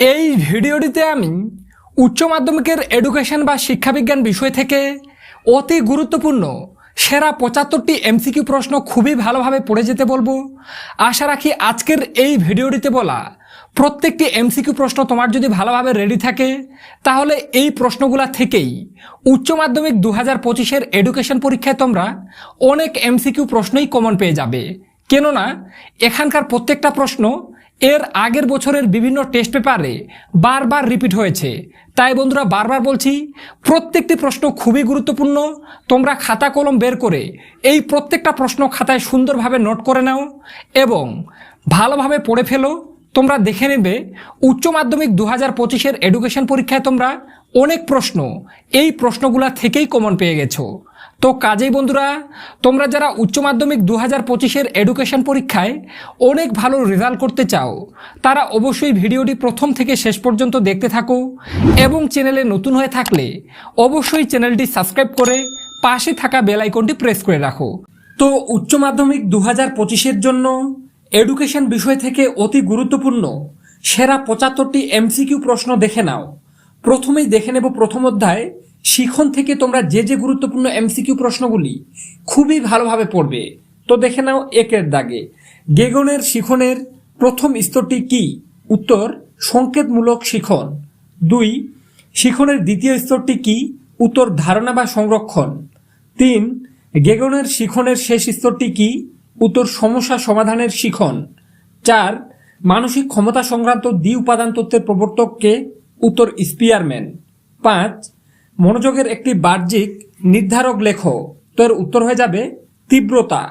এই ভিডিওটিতে আমি উচ্চ মাধ্যমিকের এডুকেশন বা শিক্ষাবিজ্ঞান বিষয় থেকে অতি গুরুত্বপূর্ণ সেরা পঁচাত্তরটি এমসিকিউ প্রশ্ন খুবই ভালোভাবে পড়ে যেতে বলব। আশা রাখি আজকের এই ভিডিওটিতে বলা প্রত্যেকটি এমসিকিউ প্রশ্ন তোমার যদি ভালোভাবে রেডি থাকে, তাহলে এই প্রশ্নগুলা থেকেই উচ্চ মাধ্যমিক দু হাজার পঁচিশের এডুকেশন পরীক্ষায় তোমরা অনেক এমসিকিউ প্রশ্নই কমন পেয়ে যাবে। কেননা, এখানকার প্রত্যেকটা প্রশ্ন এর আগের বছরের বিভিন্ন টেস্ট পেপারে বারবার রিপিট হয়েছে। তাই বন্ধুরা, বারবার বলছি, প্রত্যেকটি প্রশ্ন খুবই গুরুত্বপূর্ণ। তোমরা খাতা কলম বের করে এই প্রত্যেকটা প্রশ্ন খাতায় সুন্দরভাবে নোট করে নাও এবং ভালোভাবে পড়ে ফেলো। তোমরা দেখে নেবে, উচ্চ মাধ্যমিক দু হাজার পঁচিশের এডুকেশন পরীক্ষায় তোমরা অনেক প্রশ্ন এই প্রশ্নগুলা থেকেই কমন পেয়ে গেছো। তো কাজেই বন্ধুরা, তোমরা যারা উচ্চ মাধ্যমিক দু হাজার পঁচিশের এডুকেশন পরীক্ষায় অনেক ভালো রেজাল্ট করতে চাও, তারা অবশ্যই ভিডিওটি প্রথম থেকে শেষ পর্যন্ত দেখতে থাকো এবং চ্যানেলে নতুন হয়ে থাকলে অবশ্যই চ্যানেলটি সাবস্ক্রাইব করে পাশে থাকা বেল আইকনটি প্রেস করে রাখো। তো উচ্চ মাধ্যমিক দু হাজার পঁচিশের জন্য এডুকেশন বিষয় থেকে অতি গুরুত্বপূর্ণ সেরা পঁচাত্তরটি এমসিকিউ প্রশ্ন দেখে নাও। প্রথমেই দেখে নেব প্রথম অধ্যায়। শিখন থেকে তোমরা যে যে গুরুত্বপূর্ণ এমসিকিউ প্রশ্নগুলি খুবই ভালোভাবে পড়বে। তো দেখে নাও একের দাগে। গেগনের শিখনের প্রথম স্তরটি কি? উত্তর, সংকেতমূলক শিখন। দুই, শিখনের দ্বিতীয় স্তরটি কি? উত্তর, ধারণা বা সংরক্ষণ। তিন, গেগনের শিখনের শেষ স্তরটি কি? উত্তর, সমস্যা সমাধানের শিখন। চার, মানসিক ক্ষমতা সংক্রান্ত দ্বি উপাদান তত্ত্বের প্রবর্তককে উত্তর, স্পিয়ারম্যান। পাঁচ মনোযোগের একটি বাহ্যিক নির্ধারক লেখ। তো এর উত্তর হয়ে যাবে, তীব্রতা।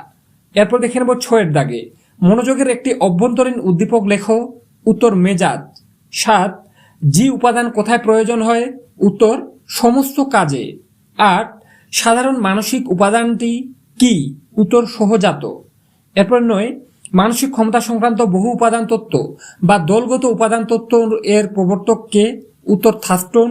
এরপর দেখে নেব ছয়ের দাগে। মনোযোগের একটি অভ্যন্তরীণ উদ্দীপক লেখ, উত্তর মেজাজ। সাত, জি উপাদান কোথায় প্রয়োজন হয়? উত্তর, সমস্ত কাজে। আট, সাধারণ মানসিক উপাদানটি কি? উত্তর, সহজাত। এরপর নয়, মানসিক ক্ষমতা সংক্রান্ত বহু উপাদান তত্ত্ব বা দলগত উপাদান তত্ত্ব এর প্রবর্তককে উত্তর থাস্টন।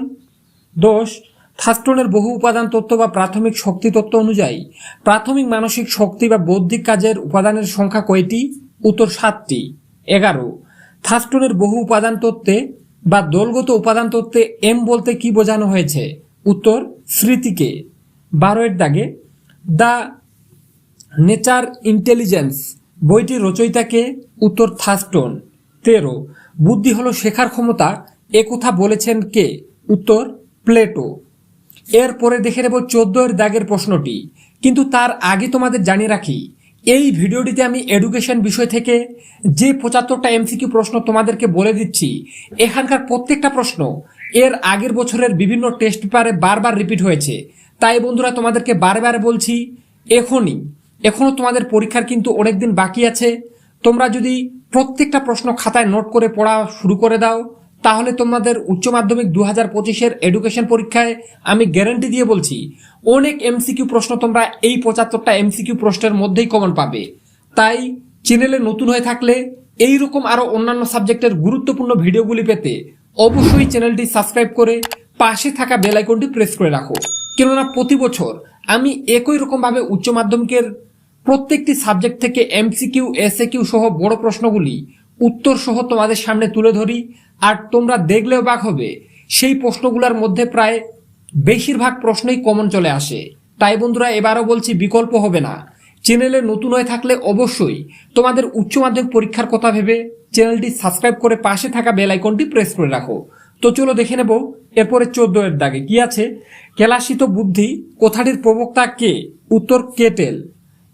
দোষ থাস্টনের বহু উপাদান তত্ত্ব বা প্রাথমিক শক্তি তত্ত্ব অনুযায়ী, প্রাথমিক মানসিক শক্তি বা বৌদ্ধিক কাজের উপাদানের সংখ্যা কয়টি? উত্তর সাতটি। এগারো। থাস্টনের বহু উপাদান তত্ত্বে বা দলগত উপাদান তত্ত্বে এম বলতে কি বোঝানো হয়েছে? উত্তর, স্মৃতিকে। বারো এর দাগে, দ্য নেচার ইন্টেলিজেন্স বইটির রচয়িতাকে উত্তর থাস্টন তেরো। বুদ্ধি হলো শেখার ক্ষমতা এ কথা বলেছেন কে? উত্তর, প্লেটো। এরপরে দেখে নেব চোদ্দ এর দাগের প্রশ্নটি। কিন্তু তার আগে তোমাদের জানিয়ে রাখি, এই ভিডিওটিতে আমি এডুকেশন বিষয় থেকে যে পঁচাত্তরটা এমসিকিউ প্রশ্ন তোমাদেরকে বলে দিচ্ছি, এখানকার প্রত্যেকটা প্রশ্ন এর আগের বছরের বিভিন্ন টেস্ট পেপারে বারবার রিপিট হয়েছে। তাই বন্ধুরা, তোমাদেরকে বারবার বলছি, এখনই, এখনও তোমাদের পরীক্ষার কিন্তু অনেকদিন বাকি আছে। তোমরা যদি প্রত্যেকটা প্রশ্ন খাতায় নোট করে পড়া শুরু করে দাও তাহলে তোমাদের উচ্চ মাধ্যমিক দু হাজার পঁচিশের এডুকেশন পরীক্ষায় আমি গ্যারান্টি দিয়ে বলছি, অনেক এমসিকিউ প্রশ্ন তোমরা এই পঁচাত্তরটা এমসিকিউ প্রশ্নের মধ্যেই কমন পাবে। তাই চ্যানেলে নতুন হয়ে থাকলে এই রকম আরও অন্যান্য সাবজেক্টের গুরুত্বপূর্ণ ভিডিওগুলি পেতে অবশ্যই চ্যানেলটি সাবস্ক্রাইব করে পাশে থাকা বেল আইকনটি প্রেস করে রাখো। কেননা প্রতি বছর আমি একই রকম ভাবে উচ্চ মাধ্যমিকের প্রত্যেকটি সাবজেক্ট থেকে এমসিকিউ এসএকিউ সহ বড় প্রশ্নগুলি উত্তর সহ তোমাদের সামনে তুলে ধরি। আর তোমরা দেখলেও বাক হবে, সেই প্রশ্নগুলোর মধ্যে প্রায় বেশিরভাগ প্রশ্নই কমন চলে আসে। তাই বন্ধুরা, এবারও বলছি বিকল্প হবে না। চ্যানেলে নতুন হয়ে থাকলে অবশ্যই তোমাদের উচ্চ মাধ্যমিক পরীক্ষার কথা ভেবে চ্যানেলটি সাবস্ক্রাইব করে পাশে থাকা বেল আইকনটি প্রেস করে রাখো। তো চলো দেখে নেব, এরপরে চোদ্দ এর দাগে কি আছে? কেলাসিত বুদ্ধি কোথাটির প্রবক্তা কে? উত্তর কেটেল।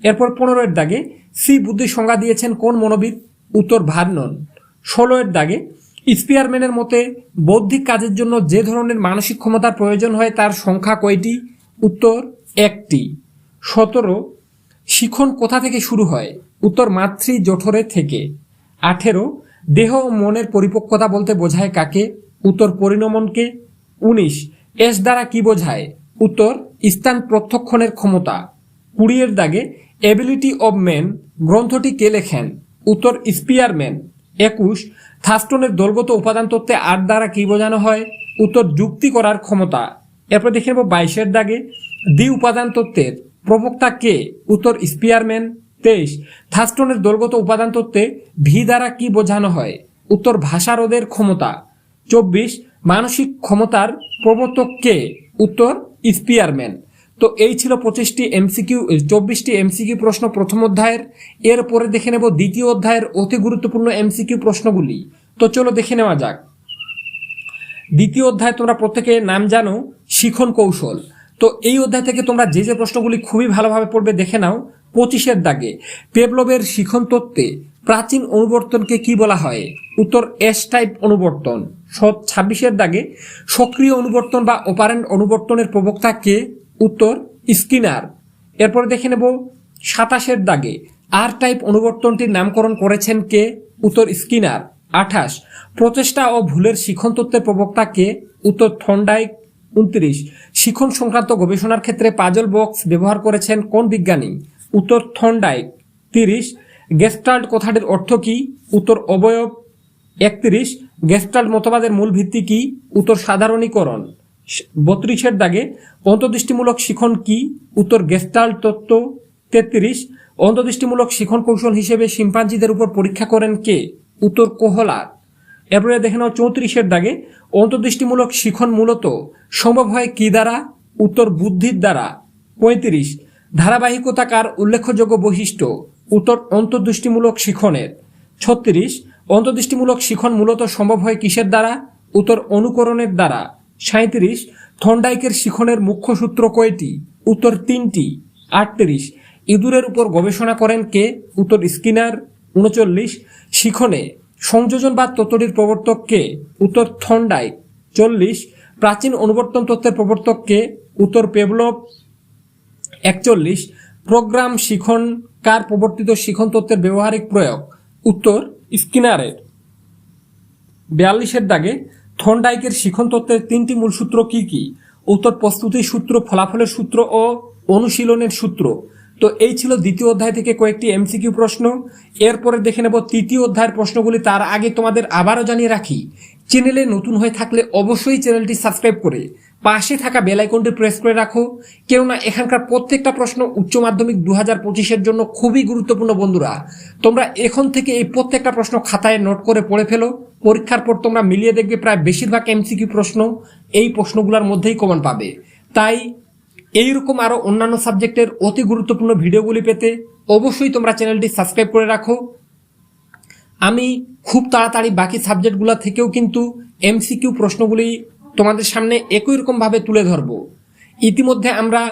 এরপর পনেরো এর দাগে, সি বুদ্ধি সংজ্ঞা দিয়েছেন কোন মনোবিদ? উত্তর ভার্নন ষোলো এর দাগে স্পিয়ারম্যানের মতে, বৌদ্ধিক কাজের জন্য যে ধরনের মানসিক ক্ষমতার প্রয়োজন হয় তার সংখ্যা কয়টি? উত্তর, একটি। সতেরো, শিখন কোথা থেকে শুরু হয়? উত্তর মাতৃ জঠরে থেকে। আঠেরো, দেহ ও মনের পরিপক্কতা বলতে বোঝায় কাকে? উত্তর পরিণমনকে। উনিশ, এস দ্বারা কি বোঝায়? উত্তর, স্থান প্রত্যক্ষণের ক্ষমতা। কুড়িয়ের দাগে, এবিলিটি অব ম্যান গ্রন্থটি কে লেখেন? উত্তর স্পিয়ারম্যান, একুশ, থাস্টনের দলগত উপাদান তত্ত্বে আট দ্বারা কি বোঝানো হয়? উত্তর, যুক্তি করার ক্ষমতা। এরপর দেখে নেব বাইশের দাগে। দ্বি উপাদান তত্ত্বের প্রবক্তা কে? উত্তর, স্পিয়ারম্যান, তেইশ, থাস্টনের দলগত উপাদান তত্ত্বে ভি দ্বারা কি বোঝানো হয়? উত্তর, ভাষারোধের ক্ষমতা। চব্বিশ, মানসিক ক্ষমতার প্রবর্তক কে? উত্তর, স্পিয়ারম্যান। তো এই ছিল পঁচিশটি এমসিকিউ, চব্বিশটি এমসিকিউ প্রশ্ন প্রথম অধ্যায়ের। এরপরে দেখে নেব দ্বিতীয় অধ্যায়ের অতি গুরুত্বপূর্ণ এমসিকিউ প্রশ্নগুলি। তো চলো দেখে নেওয়া যাক। দ্বিতীয় অধ্যায় তোমরা প্রত্যেকে নাম জানো, শিখন কৌশল। তো এই অধ্যায় থেকে তোমরা যে যে প্রশ্নগুলি খুবই ভালোভাবে পড়বে দেখে নাও। পঁচিশের দাগে, পেবলবের শিখন তত্ত্বে প্রাচীন অনুবর্তনকে কি বলা হয়? উত্তর এস টাইপ অনুবর্তন ছাব্বিশের দাগে, সক্রিয় অনুবর্তন বা অপারেন্ট অনুবর্তনের প্রবক্তা কে? উত্তর স্কিনার। এরপরে দেখে নেব সাতাশের দাগে। আর টাইপ অনুবর্তনটির নামকরণ করেছেন কে? উত্তর স্কিনার। আঠাশ। প্রচেষ্টা ও ভুলের শিখন তত্ত্বের প্রবক্তা কে? উত্তর থন্ডাইক। উনত্রিশ। শিখন সংক্রান্ত গবেষণার ক্ষেত্রে পাজল বক্স ব্যবহার করেছেন কোন বিজ্ঞানী? উত্তর থন্ডাইক। তিরিশ। গেস্টাল্ট কথাটির অর্থ কি? উত্তর অবয়ব। একত্রিশ। গেস্টাল্ট মতবাদের মূল ভিত্তি কি? উত্তর সাধারণীকরণ। বত্রিশের দাগে অন্তর্দৃষ্টিমূলক শিখন কি? উত্তর গেস্টাল্ট তত্ত্ব, তেত্রিশ। অন্তর্দৃষ্টিমূলক শিখন কৌশল হিসেবে শিম্পাঞ্জিদের উপর পরীক্ষা করেন কে? উত্তর, কোহলার। এরপরে দেখে নাও চৌত্রিশের দাগে অন্তর্দৃষ্টিমূলক শিখন মূলত সম্ভব হয় কি দ্বারা? উত্তর, বুদ্ধির দ্বারা। পঁয়ত্রিশ। ধারাবাহিকতা কার উল্লেখযোগ্য বৈশিষ্ট্য। উত্তর, অন্তর্দৃষ্টিমূলক শিখনের। ছত্রিশ। অন্তর্দৃষ্টিমূলক শিখন মূলত সম্ভব হয় কিসের দ্বারা? উত্তর, অনুকরণের দ্বারা। সাঁত্রিশ থন্ডাইকের শিখনের মুখ্য সূত্র কয়টি? উত্তর তিনটি। আটত্রিশ, ইঁদুরের উপর গবেষণা করেন কে? উত্তর স্কিনার। উনচল্লিশ, শিখনে সংযোজন বা তত্ত্বটির প্রবর্তক কে? উত্তর থন্ডাইক চল্লিশ, প্রাচীন অনুবর্তন তত্ত্বের প্রবর্তক কে? উত্তর পেভলভ একচল্লিশ, প্রোগ্রাম শিখন কার প্রবর্তিত শিখন তত্ত্বের ব্যবহারিক প্রয়োগ? উত্তর স্কিনারের। বিয়াল্লিশের দাগে থন্ডাইকের শিখন তত্ত্বের তিনটি মূল সূত্র কি কি? উত্তর প্রস্তুতির সূত্র, ফলাফলের সূত্র ও অনুশীলনের সূত্র। তো এই ছিল দ্বিতীয় অধ্যায় থেকে কয়েকটি এমসিকিউ প্রশ্ন। এরপরে দেখে নেব তৃতীয় অধ্যায়ের প্রশ্নগুলি তার আগে তোমাদের আবারও জানিয়ে রাখি। চ্যানেলে নতুন হয়ে থাকলে অবশ্যই চ্যানেলটি সাবস্ক্রাইব করে পাশে থাকা বেল আইকনটি প্রেস করে রাখো। কেননা এখানকার প্রত্যেকটা প্রশ্ন উচ্চ মাধ্যমিক দু হাজার পঁচিশের জন্য খুবই গুরুত্বপূর্ণ বন্ধুরা। তোমরা এখন থেকে এই প্রত্যেকটা প্রশ্ন খাতায় নোট করে পড়ে ফেলো। পরীক্ষার পর তোমরা মিলিয়ে দেখবে প্রায় বেশিরভাগ এমসিকিউ প্রশ্ন এই প্রশ্নগুলোর মধ্যেই কমন পাবে। তাই এইরকম আরও অন্যান্য সাবজেক্টের অতি গুরুত্বপূর্ণ ভিডিওগুলি পেতে অবশ্যই তোমরা চ্যানেলটি সাবস্ক্রাইব করে রাখো। আমি খুব তাড়াতাড়ি বাকি সাবজেক্টগুলো থেকেও কিন্তু এমসিকিউ প্রশ্নগুলি তোমাদের সামনে একই রকমভাবে তুলে ধরব। ইতিমধ্যে আমরা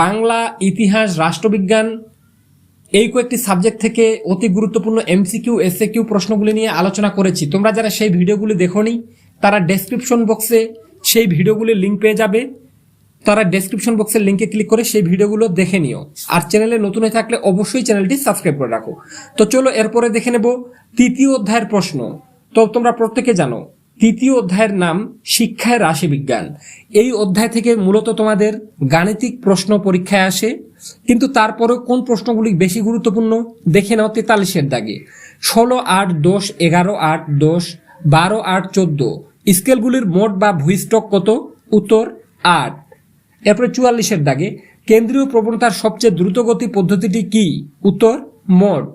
বাংলা ইতিহাস, রাষ্ট্রবিজ্ঞান এই কয়েকটি সাবজেক্ট থেকে অতি গুরুত্বপূর্ণ এমসিকিউ এসএ কিউ প্রশ্নগুলি নিয়ে আলোচনা করেছি। তোমরা যারা সেই ভিডিওগুলি দেখোনি, তারা ডেসক্রিপশন বক্সে সেই ভিডিওগুলির লিঙ্ক পেয়ে যাবে। তারা ডেসক্রিপশন বক্সের লিঙ্কে ক্লিক করে সেই ভিডিওগুলো দেখে নিও। আর চ্যানেলে নতুন হয়ে থাকলে অবশ্যই চ্যানেলটি সাবস্ক্রাইব করে রাখো। তো চলো এরপরে দেখে নেব তৃতীয় অধ্যায়ের প্রশ্ন। তো তোমরা প্রত্যেকে জানো তৃতীয় অধ্যায়ের নাম শিক্ষায় রাশিবিজ্ঞান। এই অধ্যায় থেকে মূলত তোমাদের গাণিতিক প্রশ্ন পরীক্ষায় আসে, কিন্তু তারপরেও কোন প্রশ্নগুলি বেশি গুরুত্বপূর্ণ দেখে নাও তেতাল্লিশের দাগে। ষোলো, আট, দশ, এগারো, আট, দশ, বারো, আট, চোদ্দ। স্কেলগুলির মোট বা ভূস্টক কত? উত্তর, আট। এরপরে চুয়াল্লিশের দাগে, কেন্দ্রীয় প্রবণতার সবচেয়ে দ্রুতগতি পদ্ধতিটি কি? উত্তর, মোট।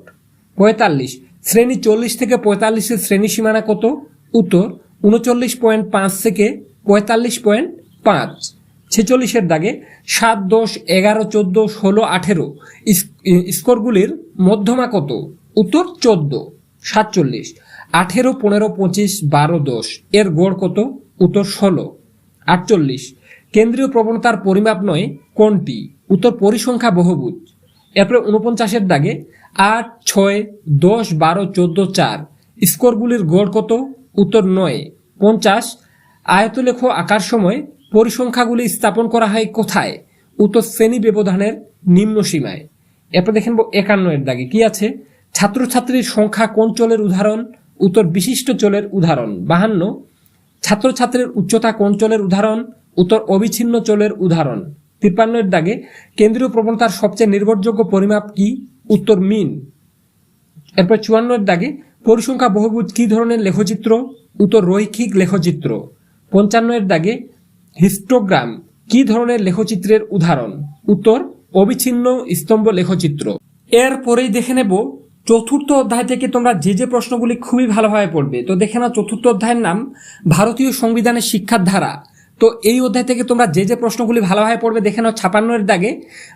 পঁয়তাল্লিশ। শ্রেণি চল্লিশ থেকে পঁয়তাল্লিশের শ্রেণি সীমানা কত? উত্তর উনচল্লিশ পয়েন্ট পাঁচ থেকে পঁয়তাল্লিশ পয়েন্ট পাঁচ। ছেচল্লিশের দাগে সাত দশ এগারো চোদ্দ ষোলো আঠেরো স্কোরগুলির মধ্যমা কত? উত্তর চোদ্দ, সাতচল্লিশ, আঠেরো, পনেরো, পঁচিশ, বারো, দশ। এর গড় কত? উত্তর ষোলো, আটচল্লিশ। কেন্দ্রীয় প্রবণতার পরিমাপ নয় কোনটি? উত্তর পরিসংখ্যা বহুভুজ। এরপরে উনপঞ্চাশের দাগে আট, ছয়, দশ, বারো, চোদ্দ, চার। স্কোরগুলির গড় কত? উত্তর নয়। পঞ্চাশ আয়তলেখ আঁকার সময় পরিসংখ্যাগুলি স্থাপন করা হয় কোথায়? উত্তর শ্রেণি ব্যবধানের নিম্ন সীমায়। এরপর দেখেন একান্ন এর দাগে কি আছে? ছাত্রছাত্রীর সংখ্যা কোন চলের উদাহরণ? উত্তর বিশিষ্ট চলের উদাহরণ। বাহান্ন, ছাত্রছাত্রীর উচ্চতা কোন চলের উদাহরণ? উত্তর অবিচ্ছিন্ন চলের উদাহরণ। তিপ্পান্নের দাগে কেন্দ্রীয় প্রবণতার সবচেয়ে নির্ভরযোগ্য পরিমাপ কি? উত্তর মিন। এরপর চুয়ান্নের দাগে পরিসংখ্যা বহুভুজ কি ধরনের লেখচিত্র? উত্তর, রৈখিক লেখচিত্র। পঞ্চান্নের দাগে হিস্টোগ্রাম কি ধরনের লেখচিত্রের উদাহরণ? উত্তর, অবিচ্ছিন্ন স্তম্ভ লেখচিত্র। এরপরেই দেখে নেব, চতুর্থ অধ্যায় থেকে তোমরা যে যে প্রশ্নগুলি খুবই ভালোভাবে পড়বে। তো দেখে নাও, চতুর্থ অধ্যায়ের নাম, ভারতীয় সংবিধানের শিক্ষার ধারা। তো এই অধ্যায় থেকে তোমরা যে যে প্রশ্নগুলি ভালোভাবে পড়বে, দেখে নাও ছাপান্নের দাগে।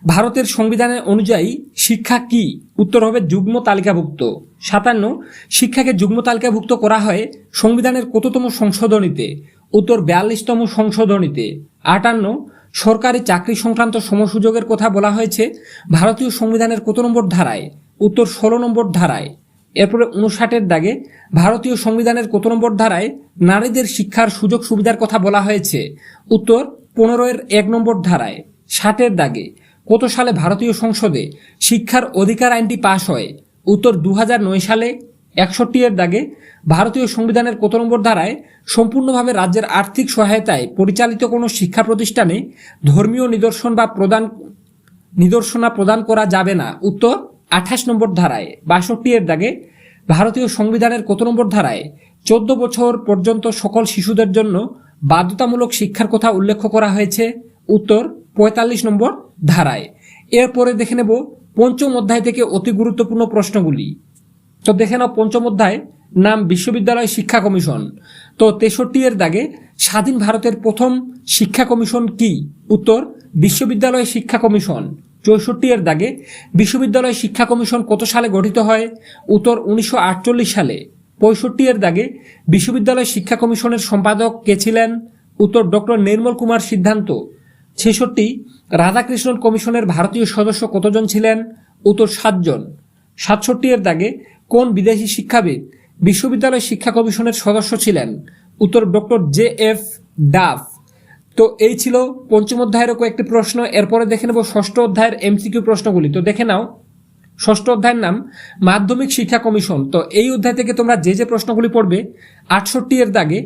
ভারতের সংবিধানের অনুযায়ী শিক্ষা কি? উত্তর হবে যুগ্ম তালিকাভুক্ত। সাতান্ন, শিক্ষাকে যুগ্ম তালিকাভুক্ত করা হয় সংবিধানের কততম সংশোধনীতে? উত্তর বিয়াল্লিশতম সংশোধনীতে। আটান্ন, সরকারি চাকরি সংক্রান্ত সমসুযোগের কথা বলা হয়েছে, ভারতীয় সংবিধানের কত নম্বর ধারায়? উত্তর ষোলো নম্বর ধারায়। এরপরে উনষাটের দাগে ভারতীয় সংবিধানের কত নম্বর ধারায় নারীদের শিক্ষার সুযোগ সুবিধার কথা বলা হয়েছে। উত্তর পনেরো এর এক নম্বর ধারায় ষাটের দাগে কত সালে ভারতীয় সংসদে শিক্ষার অধিকার আইনটি পাশ হয়? উত্তর দু সালে একষট্টি এর দাগে ভারতীয় সংবিধানের কত নম্বর ধারায় সম্পূর্ণভাবে রাজ্যের আর্থিক সহায়তায় পরিচালিত কোনো শিক্ষা প্রতিষ্ঠানে ধর্মীয় নিদর্শন বা প্রদান, নিদর্শনা প্রদান করা যাবে না। উত্তর আঠাশ নম্বর ধারায় বাষট্টি এর দাগে ভারতীয় সংবিধানের কত নম্বর ধারায় চোদ্দ বছর পর্যন্ত সকল শিশুদের জন্য বাধ্যতামূলক শিক্ষার কথা উল্লেখ করা হয়েছে, উত্তর পঁয়তাল্লিশ নম্বর ধারায়। এরপরে দেখে নেব পঞ্চম অধ্যায় থেকে অতি গুরুত্বপূর্ণ প্রশ্নগুলি। তো দেখে নাও পঞ্চম অধ্যায় নাম বিশ্ববিদ্যালয় শিক্ষা কমিশন। তো তেষট্টি এর দাগে স্বাধীন ভারতের প্রথম শিক্ষা কমিশন কি? উত্তর, বিশ্ববিদ্যালয় শিক্ষা কমিশন। চৌষট্টি এর দাগে বিশ্ববিদ্যালয় শিক্ষা কমিশন কত সালে গঠিত হয়? উত্তর, উনিশশো আটচল্লিশ সালে। পঁয়ষট্টি এর দাগে বিশ্ববিদ্যালয় শিক্ষা কমিশনের সম্পাদক কে ছিলেন? উত্তর, ডক্টর নির্মল কুমার সিদ্ধান্ত। ছেষট্টি, রাধাকৃষ্ণন কমিশনের ভারতীয় সদস্য কতজন ছিলেন? উত্তর, সাতজন। সাতষট্টি এর দাগে কোন বিদেশি শিক্ষাবিদ বিশ্ববিদ্যালয় শিক্ষা কমিশনের সদস্য ছিলেন উত্তর ডক্টর জে এফ ডাফ। তো এই ছিল পঞ্চম অধ্যায়েরও কয়েকটি প্রশ্ন, এরপরে দেখে নেব ষষ্ঠ অধ্যায়ের এমসিকিউ প্রশ্নগুলি। তো দেখে নাও, ষষ্ঠ অধ্যায়ের নাম, মাধ্যমিক শিক্ষা কমিশন। তো এই অধ্যায় থেকে তোমরা যে যে প্রশ্নগুলি পড়বে, আটষট্টি এর দাগে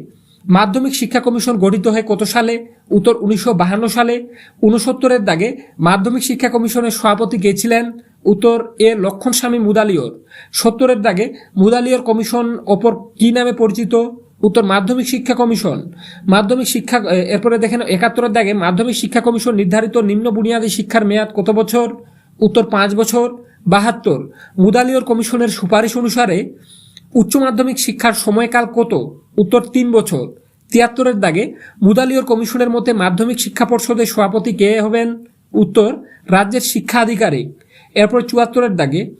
মাধ্যমিক শিক্ষা কমিশন গঠিত হয় কত সালে? উত্তর উনিশশো সালে। উনসত্তরের দাগে মাধ্যমিক শিক্ষা কমিশনের সভাপতি কে ছিলেন? উত্তর এ লক্ষণ স্বামী মুদালিয়র। সত্তরের দাগে মুদালিয়র কমিশন অপর কি নামে পরিচিত? উত্তর মাধ্যমিক শিক্ষা কমিশন। মাধ্যমিক শিক্ষা এরপরে দেখেন একাত্তরের দাগে মাধ্যমিক শিক্ষা কমিশন নির্ধারিত নিম্ন বুনিয়াদী শিক্ষার মেয়াদ কত বছর? উত্তর পাঁচ বছর। বাহাত্তর। মুদালিয়র কমিশনের সুপারিশ অনুসারে উচ্চ মাধ্যমিক শিক্ষার সময়কাল কত? উত্তর তিন বছর। তিয়াত্তরের দাগে মুদালিয়র কমিশনের মতে মাধ্যমিক শিক্ষা পর্ষদের সভাপতি কে হবেন? উত্তর, রাজ্যের শিক্ষা আধিকারিক। এরপর চুয়াত্তরের দাগে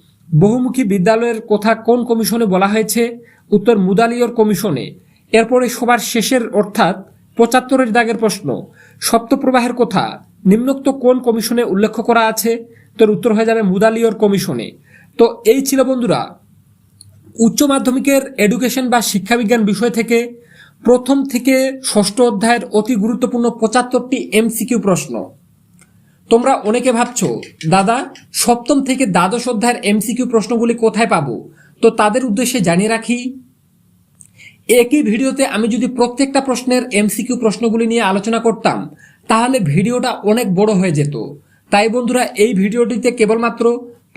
বহুমুখী বিদ্যালয়ের কথা কোন কমিশনে বলা হয়েছে? উত্তর, মুদালিয়র কমিশনে। এরপরে সবার শেষের অর্থাৎ পঁচাত্তরের দাগের প্রশ্ন, সপ্তপ্রবাহের কথা নিম্নোক্ত কোন কমিশনে উল্লেখ করা আছে? তোর উত্তর হয়ে যাবে মুদালিয়র কমিশনে। তো এই ছিল বন্ধুরা উচ্চ মাধ্যমিকের এডুকেশন বা শিক্ষাবিজ্ঞান বিষয় থেকে প্রথম থেকে ষষ্ঠ অধ্যায়ের অতি গুরুত্বপূর্ণ পঁচাত্তরটি এমসিকিউ প্রশ্ন। তোমরা অনেকে ভাবছ, দাদা, সপ্তম থেকে দ্বাদশ অধ্যায়ের এমসিকিউ প্রশ্নগুলি কোথায় পাবো? তো তাদের উদ্দেশ্যে জানিয়ে রাখি, একই ভিডিওতে আমি যদি প্রত্যেকটা প্রশ্নের এমসিকিউ প্রশ্নগুলি নিয়ে আলোচনা করতাম, তাহলে ভিডিওটা অনেক বড় হয়ে যেত। তাই বন্ধুরা, এই ভিডিওটিতে কেবলমাত্র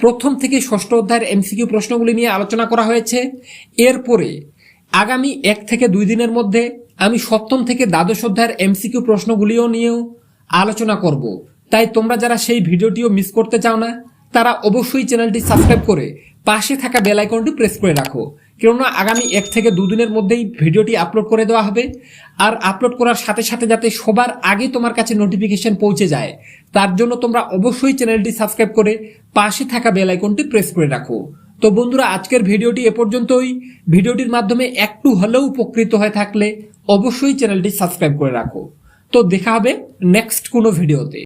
প্রথম থেকে ষষ্ঠ অধ্যায়ের এমসিকিউ প্রশ্নগুলি নিয়ে আলোচনা করা হয়েছে। এরপরে আগামী এক থেকে দুই দিনের মধ্যে আমি সপ্তম থেকে দ্বাদশ অধ্যায়ের এমসিকিউ প্রশ্নগুলিও নিয়েও আলোচনা করব। তাই তোমরা যারা সেই ভিডিওটিও মিস করতে চাও না, তারা অবশ্যই চ্যানেলটি সাবস্ক্রাইব করে পাশে থাকা বেল আইকনটি প্রেস করে রাখো। কেননা আগামী এক থেকে দুদিনের মধ্যেই ভিডিওটি আপলোড করে দেওয়া হবে। আর আপলোড করার সাথে সাথে যাতে সবার আগে তোমার কাছে নোটিফিকেশন পৌঁছে যায়, তার জন্য তোমরা অবশ্যই চ্যানেলটি সাবস্ক্রাইব করে পাশে থাকা বেল আইকনটি প্রেস করে রাখো। তো বন্ধুরা, আজকের ভিডিওটি এ পর্যন্তই। ভিডিওটির মাধ্যমে একটু হলেও উপকৃত হয়ে থাকলে অবশ্যই চ্যানেলটি সাবস্ক্রাইব করে রাখো। তো দেখা হবে নেক্সট কোনো ভিডিওতে